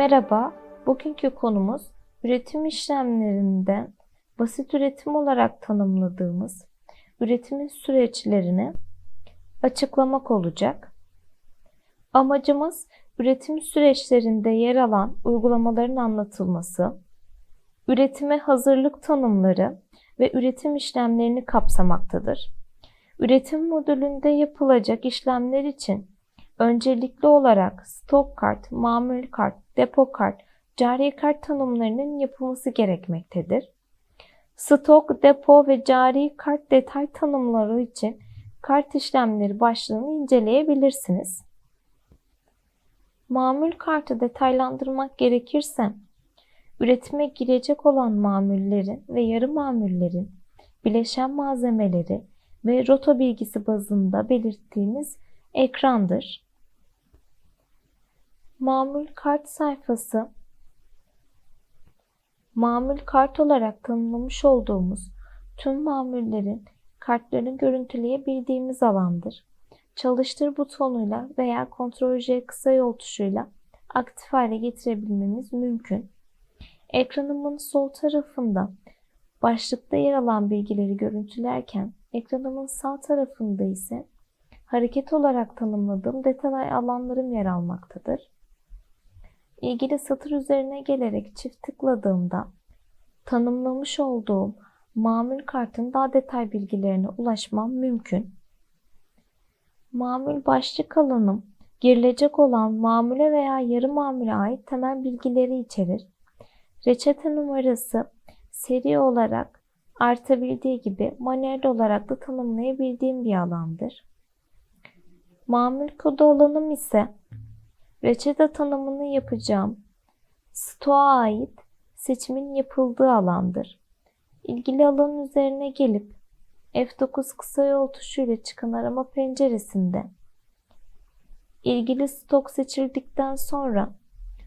Merhaba, bugünkü konumuz üretim işlemlerinden basit üretim olarak tanımladığımız üretimin süreçlerini açıklamak olacak. Amacımız üretim süreçlerinde yer alan uygulamaların anlatılması, üretime hazırlık tanımları ve üretim işlemlerini kapsamaktadır. Üretim modülünde yapılacak işlemler için öncelikli olarak stok kart, mamul kart, depo kart, cari kart tanımlarının yapılması gerekmektedir. Stok, depo ve cari kart detay tanımları için kart işlemleri başlığını inceleyebilirsiniz. Mamul kartı detaylandırmak gerekirse, üretime girecek olan mamullerin ve yarı mamullerin bileşen malzemeleri ve rota bilgisi bazında belirttiğimiz ekrandır. Mamul kart sayfası mamul kart olarak tanımlamış olduğumuz tüm mamullerin kartlarını görüntüleyebildiğimiz alandır. Çalıştır butonuyla veya Ctrl J kısa yol tuşuyla aktif hale getirebilmemiz mümkün. Ekranımın sol tarafında başlıkta yer alan bilgileri görüntülerken ekranımın sağ tarafında ise hareket olarak tanımladığım detay alanlarım yer almaktadır. İlgili satır üzerine gelerek çift tıkladığımda tanımlamış olduğum mamul kartın daha detay bilgilerine ulaşmam mümkün. Mamul başlık alanım girilecek olan mamule veya yarı mamule ait temel bilgileri içerir. Reçete numarası seri olarak artabildiği gibi manuel olarak da tanımlayabildiğim bir alandır. Mamul kodu alanım ise reçete tanımını yapacağım stoğa ait seçimin yapıldığı alandır. İlgili alanın üzerine gelip F9 kısa yol tuşuyla çıkan arama penceresinde ilgili stok seçildikten sonra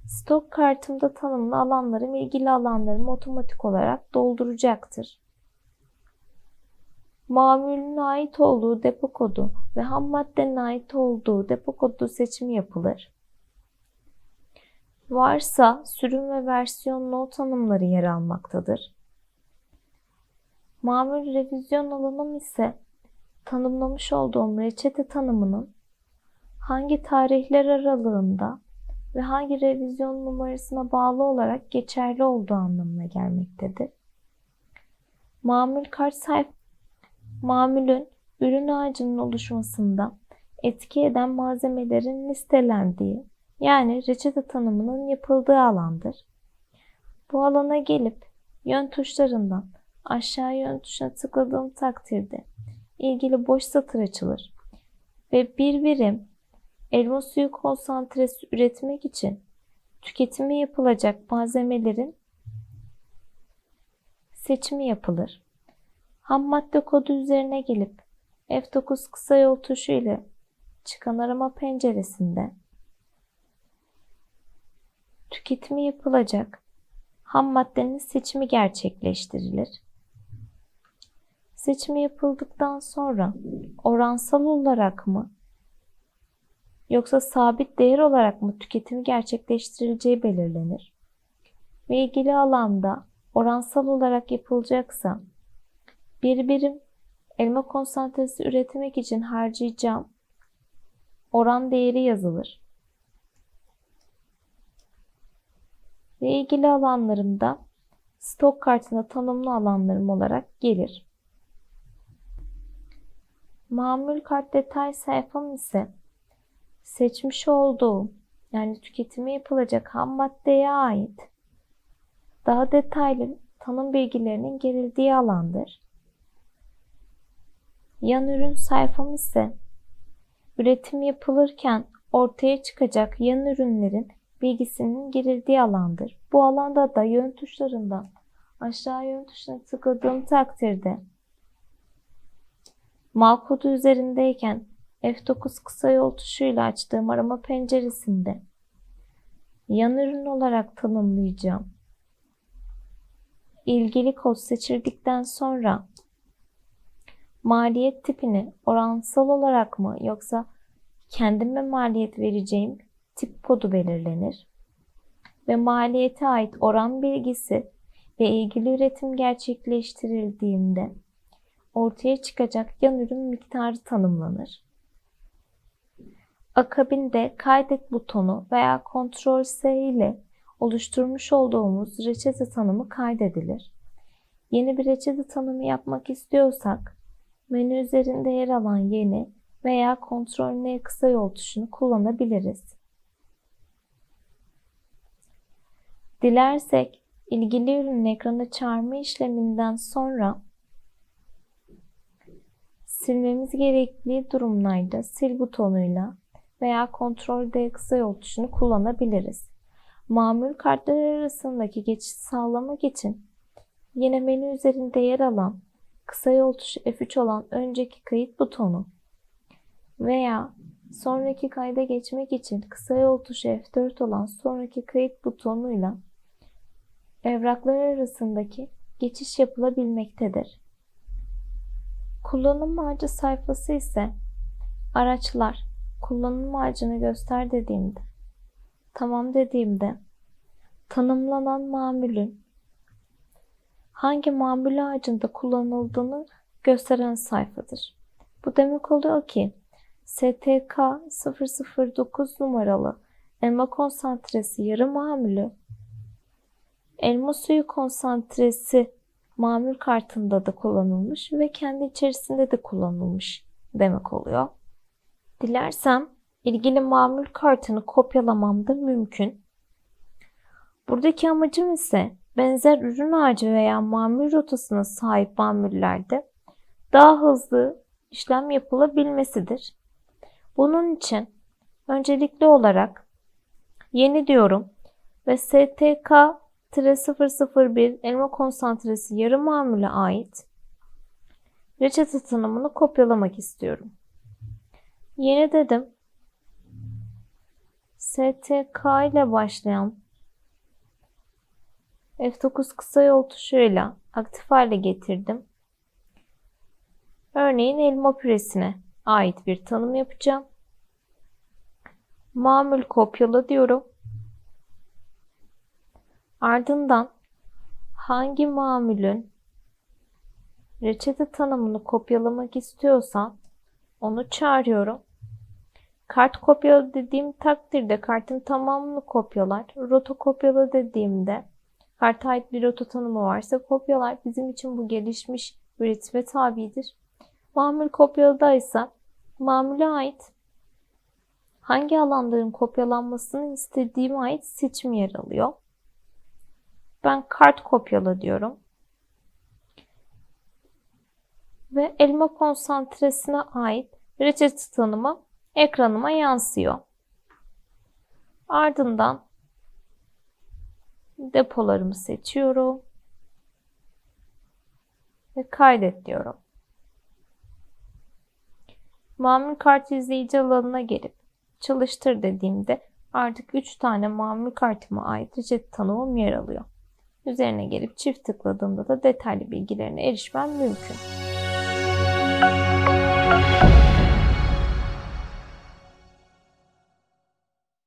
stok kartımda tanımlı alanlarım ilgili alanlarımı otomatik olarak dolduracaktır. Mamulün ait olduğu depo kodu ve ham maddenin ait olduğu depo kodu seçimi yapılır. Varsa sürüm ve versiyon not tanımları yer almaktadır. Mamul revizyon alanım ise tanımlamış olduğum reçete tanımının hangi tarihler aralığında ve hangi revizyon numarasına bağlı olarak geçerli olduğu anlamına gelmektedir. Mamul kart sayfa mamulün ürün ağacının oluşmasında etki eden malzemelerin listelendiği yani reçete tanımının yapıldığı alandır. Bu alana gelip yön tuşlarından aşağı yön tuşuna tıkladığım takdirde ilgili boş satır açılır ve bir birim elma suyu konsantresi üretmek için tüketimi yapılacak malzemelerin seçimi yapılır. Ham madde kodu üzerine gelip F9 kısa yol tuşu ile çıkan arama penceresinde tüketimi yapılacak ham maddenin seçimi gerçekleştirilir. Seçimi yapıldıktan sonra oransal olarak mı yoksa sabit değer olarak mı tüketimi gerçekleştirileceği belirlenir. Ve ilgili alanda oransal olarak yapılacaksa bir birim elma konsantresi üretmek için harcayacağım oran değeri yazılır. Ve ilgili alanlarımda stok kartında tanımlı alanlarım olarak gelir. Mamul kart detay sayfam ise seçmiş olduğum yani tüketimi yapılacak ham maddeye ait daha detaylı tanım bilgilerinin girildiği alandır. Yan ürün sayfam ise üretim yapılırken ortaya çıkacak yan ürünlerin bilgisinin girildiği alandır. Bu alanda da yön tuşlarından aşağı yön tuşuna tıkladığım takdirde mal kodu üzerindeyken F9 kısa yol tuşuyla açtığım arama penceresinde yan ürün olarak tanımlayacağım. İlgili kod seçildikten sonra maliyet tipini oransal olarak mı yoksa kendime maliyet vereceğim tip kodu belirlenir. ve maliyete ait oran bilgisi ve ilgili üretim gerçekleştirildiğinde ortaya çıkacak yan ürün miktarı tanımlanır. Akabinde kaydet butonu veya Ctrl S ile oluşturmuş olduğumuz reçete tanımı kaydedilir. Yeni bir reçete tanımı yapmak istiyorsak menü üzerinde yer alan yeni veya Ctrl N kısa yol tuşunu kullanabiliriz. Dilersek ilgili ürünün ekrana çağırma işleminden sonra silmemiz gerektiği durumlarda sil butonuyla veya Ctrl D kısa yol tuşunu kullanabiliriz. Mamul kartlar arasındaki geçiş sağlamak için yine menü üzerinde yer alan kısa yol tuşu F3 olan önceki kayıt butonu veya sonraki kayda geçmek için kısa yol tuşu F4 olan sonraki kayıt butonuyla evraklar arasındaki geçiş yapılabilmektedir. Kullanım ağacı sayfası ise araçlar kullanım ağacını göster dediğimde tamam dediğimde tanımlanan mamulün hangi mamul ağacında kullanıldığını gösteren sayfadır. Bu demek oluyor ki STK 009 numaralı elma konsantresi yarı mamülü elma suyu konsantresi mamül kartında da kullanılmış ve kendi içerisinde de kullanılmış demek oluyor. Dilersem ilgili mamül kartını kopyalamam da mümkün. Buradaki amacım ise benzer ürün ağacı veya mamül rotasına sahip mamullerde daha hızlı işlem yapılabilmesidir. Bunun için öncelikli olarak yeni diyorum ve STK 001 elma konsantresi yarı mamule ait reçete tanımını kopyalamak istiyorum. Yeni dedim. STK ile başlayan F9 kısa yol tuşuyla aktif hale getirdim. Örneğin elma püresine ait bir tanım yapacağım. Mamül kopyala diyorum. Ardından hangi mamülün reçete tanımını kopyalamak istiyorsam onu çağırıyorum. Kart kopyala dediğim takdirde kartın tamamını kopyalar. Rota kopyala dediğimde karta ait bir rota tanımı varsa kopyalar. Bizim için bu gelişmiş üretime tabidir. Mamül kopyaladaysa mamule ait hangi alanların kopyalanmasını istediğime ait seçim yer alıyor. Ben kart kopyala diyorum. Ve elma konsantresine ait reçete tanımı ekranıma yansıyor. Ardından depolarımı seçiyorum ve kaydet diyorum. Mamül kart izleyici alanına gelip çalıştır dediğimde artık 3 tane mamül kartıma ait reçete tanımım yer alıyor. Üzerine gelip çift tıkladığımda da detaylı bilgilerine erişmem mümkün.